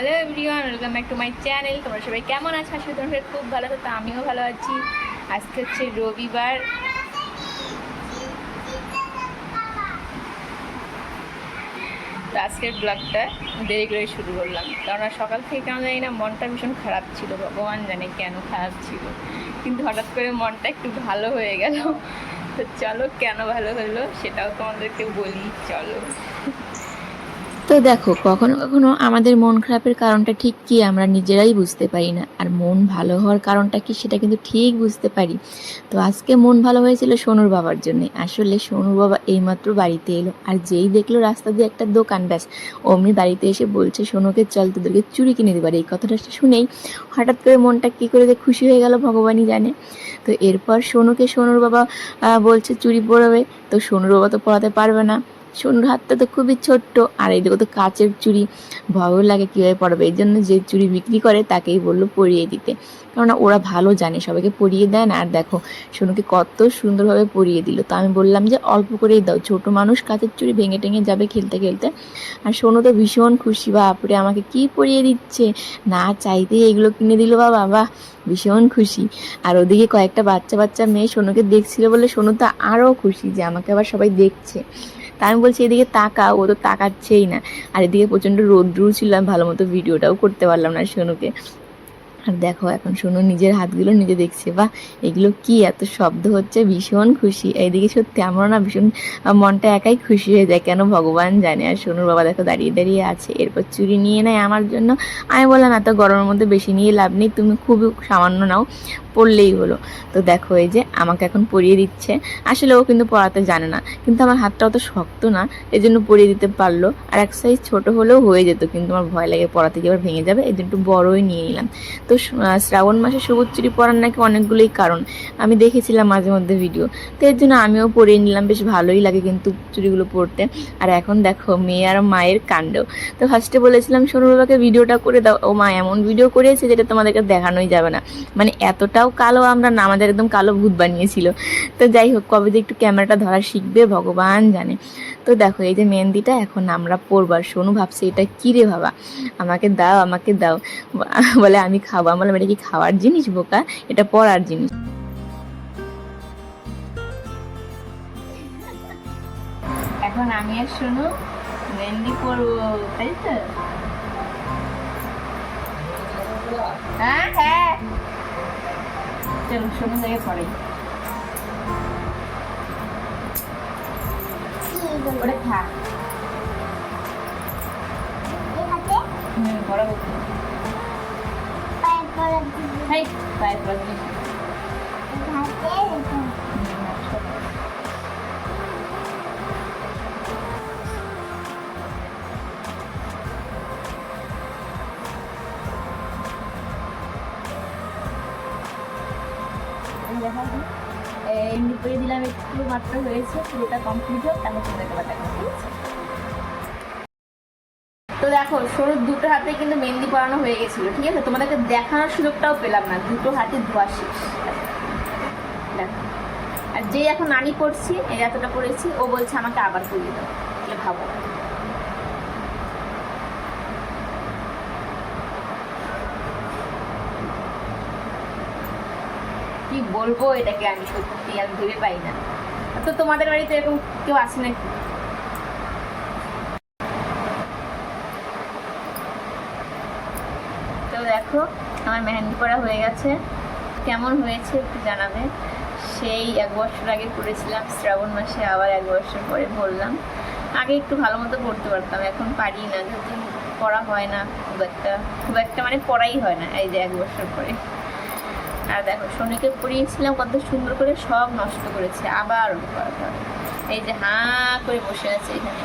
Hello everyone, welcome back to my channel. তোমরা সবাই কেমন আছো? আসলে তোমরা খুব ভালো তো আমিও ভালো আছি। আজকে হচ্ছে রবিবার। তো আজকের ব্লগটা দেরি করে শুরু করলাম, কারণ সকাল থেকে কেন জানি না মনটা ভীষণ খারাপ ছিল, ভগবান জানে কেন খারাপ ছিল। কিন্তু হঠাৎ করে মনটা একটু ভালো হয়ে গেল। তো চলো কেন ভালো হলো সেটাও তোমাদেরকে বলি, চলো। তো দেখো, কখনো কখনো আমাদের মন খারাপের কারণটা ঠিক কি আমরা নিজেরাই বুঝতে পারি না। আর মন ভালো হওয়ার কারণটা কি সেটা কিন্তু ঠিক বুঝতে পারি। তো আজকে মন ভালো হয়েছিল সোনুর বাবার জন্য। আসলে সোনুর বাবা এইমাত্র বাড়িতে এলো। আর যেই দেখল রাস্তা দিয়ে একটা দোকান, ব্যাস। অমনি বাড়িতে এসে বলছে, সোনুকে চল, তোদেরকে চুরি কিনে দেবার এই কথাটা শুনেই হঠাৎ করে মনটা কী করে যে খুশি হয়ে গেল, ভগবানই জানে। তো এরপর সোনুকে সোনুর বাবা বলছে, চুরি পড়াবে। তো সোনুর বাবা তো পড়াতে পারবে না। সোনুর হাতটা তো খুবই ছোট্ট, আর এইদিকে তো কাচের চুড়ি, ভয়ও লাগে কীভাবে পড়াবে এই জন্য যে চুড়ি বিক্রি করে তাকেই বলল পরিয়ে দিতে। কেননা ওরা ভালো জানে, সবাইকে পরিয়ে দেয় না। আর দেখো, সোনুকে কত সুন্দরভাবে পরিয়ে দিল। তো আমি বললাম যে অল্প করেই দাও, ছোট মানুষ কাচের চুড়ি ভেঙে টেঙে যাবে খেলতে খেলতে। আর সোনু তো ভীষণ খুশি, বাপরে, আমাকে কি পরিয়ে দিচ্ছে? না চাইতেই এগুলো কিনে দিল বা বাবা ভীষণ খুশি। আর ওদিকে কয়েকটা বাচ্চা বাচ্চা মেয়ে সোনুকে দেখছিল বলে সোনু তো আরও খুশি যে আমাকে আবার সবাই দেখছে। তা আমি বলছি, এদিকে তাকা ও তো তাকাচ্ছেই না। আর এদিকে প্রচণ্ড রোদ্রু ছিল, আমি ভালো মতো ভিডিওটাও করতে পারলাম না সোনুকে। আর দেখো, এখন সোনু নিজের হাতগুলো নিজে দেখছে বা এগুলো কি? এত শব্দ হচ্ছে, ভীষণ খুশি। এইদিকে সত্যি আমরা না ভীষণ মনটা একাই খুশি হয়ে যায়, কেন ভগবান জানে? আর সোনুর বাবা দেখো দাঁড়িয়ে দাঁড়িয়ে আছে, এরপর চুরি নিয়ে নেয় আমার জন্য। আমি বললাম, এত গরমের মধ্যে বেশি নিয়ে লাভ নেই, তুমি খুবই সামান্য নাও। পড়লেই হলো। তো দেখো, এই যে আমাকে এখন পরিয়ে দিচ্ছে। আসলে ও কিন্তু পড়াতে জানে না, কিন্তু আমার হাতটা অত শক্ত না এই জন্য পরিয়ে দিতে পারল। আর এক সাইজ ছোটো হলেও হয়ে যেত, কিন্তু আমার ভয় লাগে পড়াতে গিয়ে আবার ভেঙে যাবে এই জন্য একটু বড়ই নিয়ে নিলাম। তো শ্রাবণ মাসে সবুজ চুরি পরার নাকি অনেকগুলোই কারণ। আমি দেখেছিলাম মাঝে মধ্যে ভিডিও তো এর জন্য আমিও পরিয়ে নিলাম, বেশ ভালোই লাগে কিন্তু চুরিগুলো পরতে আর এখন দেখো, মেয়ে আর মায়ের কাণ্ড। তো ফার্স্টে বলেছিলাম সোনু ভিডিওটা করে দাও। ও মা, এমন ভিডিও করেছে যেটা তোমাদেরকে দেখানোই যাবে না। মানে এতটাও কালো আমরা না, আমাদের একদম কালো ভূত বানিয়েছিল। তো যাই হোক, কবে যে একটু ক্যামেরাটা ধরা শিখবে, ভগবান জানে। তো দেখো, এই যে মেহেন্দিটা এখন আমরা পরবার সোনু ভাবছে, এটা কী রে বাবা? আমাকে দাও আমাকে দাও। বলে, আমি খাব। আমি বললাম, এটা কি খাওয়ার জিনিস, বোকা? এটা পরার জিনিস। এখন আমি আর শোনো মেহেন্দি করব তাই তো? হ্যাঁ হ্যাঁ। চলো শোনো জায়গায় পড়াই ওটা খা হুম পড়াবো তো। হাই পায়ের পর দিই। করে দিলাম একটু মাত্র হয়েছে পুরোটা কমপ্লিট হোক তাহলে তোমাদেরকে আবার দেখাবো, ঠিক আছে? তো দেখো সরুর দুটো হাতে কিন্তু মেহেন্দি পরানো হয়ে গেছিল ঠিক আছে? তোমাদেরকে দেখানোর সুযোগটাও পেলাম না দুটো হাতে ধোয়া শেষ। দেখো। আর যে এখন নানি পড়ছি এই এতটা পড়েছি ও বলছে আমাকে আবার করিয়ে দাও ভাবো। কি বলব এটাকে আমি সত্যি আমি ভেবে পাই না। তো তোমাদের বাড়িতে এরকম কেউ আসে নাকি? তো দেখো, আমার মেহেন্দি করা হয়ে গেছে। কেমন হয়েছে একটু জানাবে। সেই এক বছর আগে করেছিলাম, শ্রাবণ মাসে আবার এক বছর পরে বললাম আগে একটু ভালো মতো পড়তে পারতাম, এখন পারি না। যেহেতু পড়া হয় না, খুব একটা খুব একটা মানে পড়াই হয় না, এই যে এক বছর পরে। আর দেখো, সোনিকে পড়িয়েছিলাম কত সুন্দর করে সব নষ্ট করেছে, আবার এই যে হাঁ করে বসে আছে এখানে।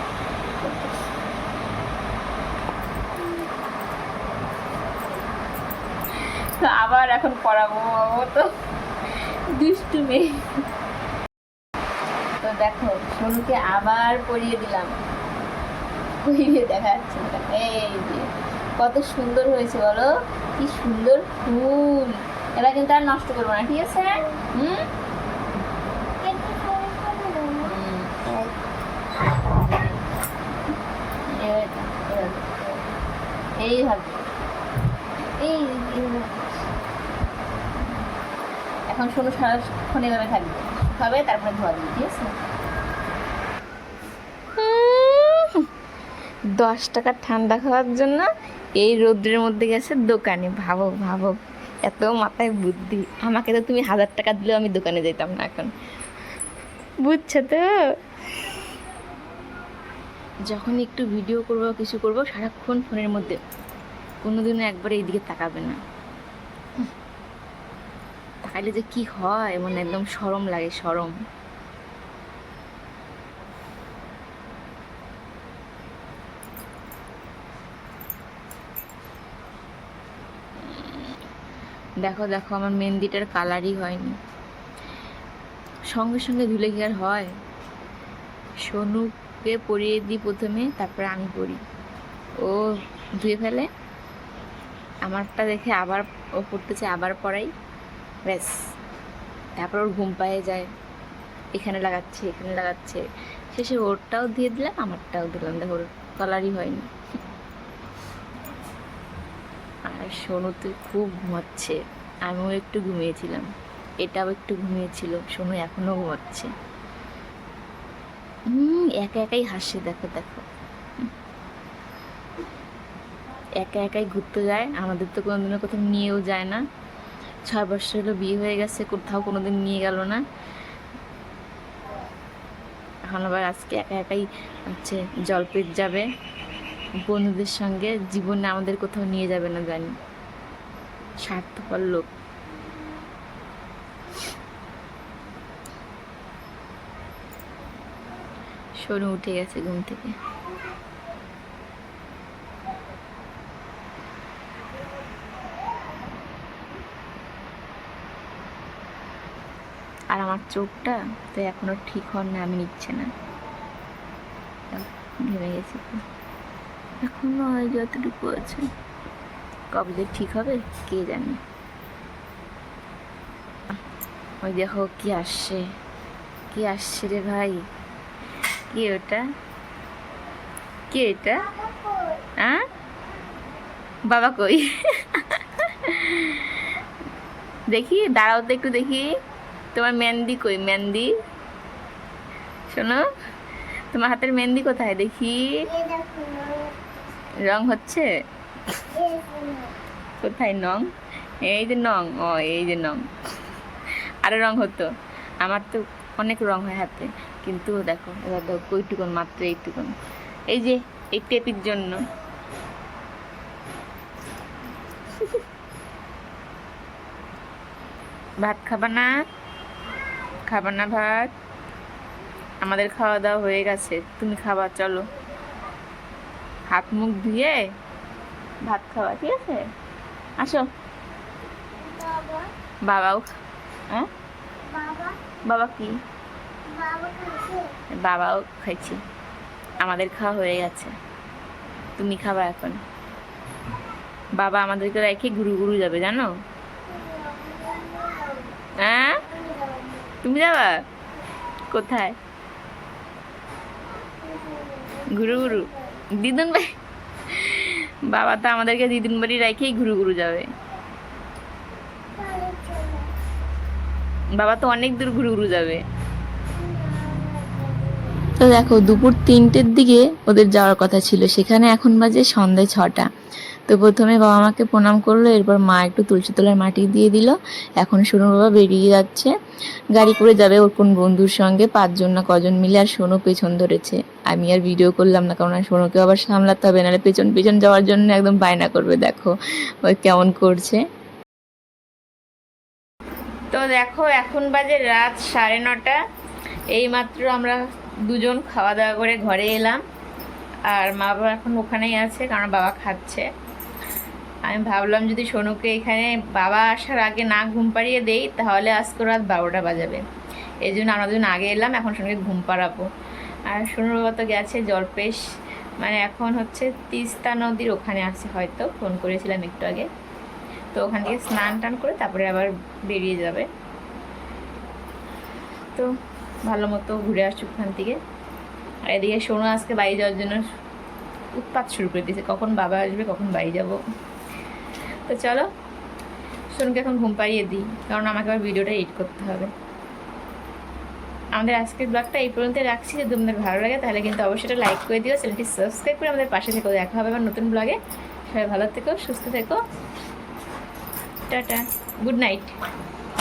আবার এখন পড়াবো ও তো। দুষ্টু মেয়ে। তো দেখো, সোনুকে আবার পরিয়ে দিলাম। পরিয়ে দেখা যাচ্ছে এই যে, কত সুন্দর হয়েছে বলো, কি সুন্দর ফুল। এবার কিন্তু আর নষ্ট করব না, ঠিক আছে? এইভাবে এই এখন শুনো, সারাক্ষণ এভাবে থাকবে। হবে, তারপরে ধোয়া দিবি ঠিক আছে? দশ টাকার ঠান্ডা খাওয়ার জন্য এই রৌদ্রের মধ্যে গেছে দোকানে। ভাবো ভাবো। এত মাথায় বুদ্ধি। আমাকে তো তুমি হাজার টাকা দিলেও আমি দোকানে যেতাম না এখন। বুঝছ তো? যখন একটু ভিডিও করব কিছু করব সারাক্ষণ ফোনের মধ্যে। কোনোদিনও একবার এইদিকে তাকাবে না। তাহলে তাকাইলে যে কি হয় মানে একদম সরম লাগে সরম। দেখো দেখো, আমার মেহেন্দিটার কালারই হয়নি। সঙ্গে সঙ্গে ধুলে কি আর হয়? সোনুকে পরিয়ে দিই প্রথমে, তারপরে আমি পরি। ও ধুয়ে ফেলে, আমারটা দেখে আবার ও পড়তেছে, আবার পড়াই ব্যাস, তারপর ওর ঘুম পায়ে যায়। এখানে লাগাচ্ছে এখানে লাগাচ্ছে। শেষে ওরটাও দিয়ে দিলাম, আমারটাও দিলাম। দেখো, ওর কালারই হয়নি আর সোনু খুব ঘুমাচ্ছে। আমিও একটু ঘুমিয়েছিলাম। এটাও একটু ঘুমিয়েছিল। সোনু এখনও ঘুমাচ্ছে। হুম একা একাই হাসে, দেখো দেখো। একা একাই ঘুরতে যায়। আমাদের তো কোনোদিনও কোথাও নিয়েও যায় না। ছয় বছর হলো বিয়ে হয়ে গেছে, কোথাও কোনোদিন নিয়ে গেল না। এখন আবার আজকে একা একাই হচ্ছে জলপেট যাবে। বন্ধুদের সঙ্গে জীবনে আমাদের কোথাও নিয়ে যাবে না জানি। স্বার্থপর লোক। সরু উঠে গেছে ঘুম থেকে। আর আমার চোখটা তো এখনও ঠিক না আমি নিচ্ছে না। ভেবে গেছে। এখনও ওই যতটুকু আছে। কবে যে ঠিক হবে, কে জানে। ওই দেখো কি আসছে। কি আসছে রে ভাই? কি ওটা? কি এটা? হ্যাঁ বাবা কই? দেখি, দাঁড়াও তো একটু দেখি। তোমার মেহেন্দি কই? মেহেন্দি? শোনো, তোমার হাতের মেহেন্দি কোথায়? দেখি। রং হচ্ছে? কোথায় নং? এই যে নং, ও, এই যে নং। আরও রং হতো। আমার তো অনেক রং হয় হাতে, কিন্তু দেখো, এবার দেখো কইটুকুন মাত্র, এইটুকুন। এই যে, এই টেপির জন্য। ভাত খাবা না? খাবা না ভাত? আমাদের খাওয়া দাওয়া হয়ে গেছে। তুমি খাবা, চলো। হাত মুখ ধুয়ে ভাত খাওয়া ঠিক আছে? আসো। বাবাও হ্যাঁ? বাবা। কি? বাবাও খাইছি। আমাদের খাওয়া হয়ে গেছে। তুমি খাবা এখন। বাবা আমাদেরকে রেখে ঘুরু ঘুরু যাবে জানো? হ্যাঁ? তুমি যাবা? কোথায়? ঘুরু ঘুরু দিদুন ভাই? বাবা তো আমাদেরকে দিদুন বাড়ি রেখেই ঘুরু ঘুরু যাবে। বাবা তো অনেক দূর ঘুরু ঘুরু যাবে। তো দেখো, দুপুর তিনটের দিকে ওদের যাওয়ার কথা ছিল। সেখানে এখন বাজে সন্ধ্যে ছটা। তো প্রথমে বাবা মাকে প্রণাম করল, এরপর মা একটু তুলসী তলার মাটি দিয়ে দিল। এখন সোনু বাবা বেরিয়ে যাচ্ছে। গাড়ি করে যাবে ওর কোন বন্ধুর সঙ্গে, পাঁচজন না কজন মিলে, আর সোনু পেছন ধরেছে। আমি আর ভিডিও করলাম না, কারণ সোনুকে আবার সামলাতে হবে, নাহলে পেছন পেছন যাওয়ার জন্য একদম বায়না করবে, দেখো ওই কেমন করছে। তো দেখো, এখন বাজে রাত সাড়ে নটা। এইমাত্র আমরা দুজন খাওয়া দাওয়া করে ঘরে এলাম। আর মা বাবা এখন ওখানেই আছে, কারণ বাবা খাচ্ছে। আমি ভাবলাম যদি সোনুকে এখানে বাবা আসার আগে না ঘুম পাড়িয়ে দেই, তাহলে আজকে রাত বারোটা বাজাবে। এই জন্য আমরা দুজন আগে এলাম, এখন সোনুকে ঘুম পাড়াবো। আর সোনুর বাবা তো গেছে জলপেশ মানে এখন হচ্ছে তিস্তা নদীর ওখানে আছে হয়তো, ফোন করেছিলাম একটু আগে। তো ওখান থেকে স্নান টান করে তারপরে আবার বেরিয়ে যাবে। তো ভালো মতো ঘুরে আসুক ওখান থেকে। আর এদিকে সোনু আজকে বাড়ি যাওয়ার জন্য উৎপাত শুরু করে দিয়েছে। কখন বাবা আসবে, কখন বাড়ি যাব? তো চলো, সোনুকে এখন ঘুম পাড়িয়ে দিই, কারণ আমাকে আবার ভিডিওটা এডিট করতে হবে। আমাদের আজকের ব্লগটা এই পর্যন্ত রাখছি, যদি তোমাদের ভালো লাগে তাহলে কিন্তু অবশ্যই এটা লাইক করে দিও, চ্যানেলটি সাবস্ক্রাইব করে আমাদের পাশে থেকেও দেখা হবে আবার নতুন ব্লগে সবাই ভালো থেকো, সুস্থ থেকো। Tata good night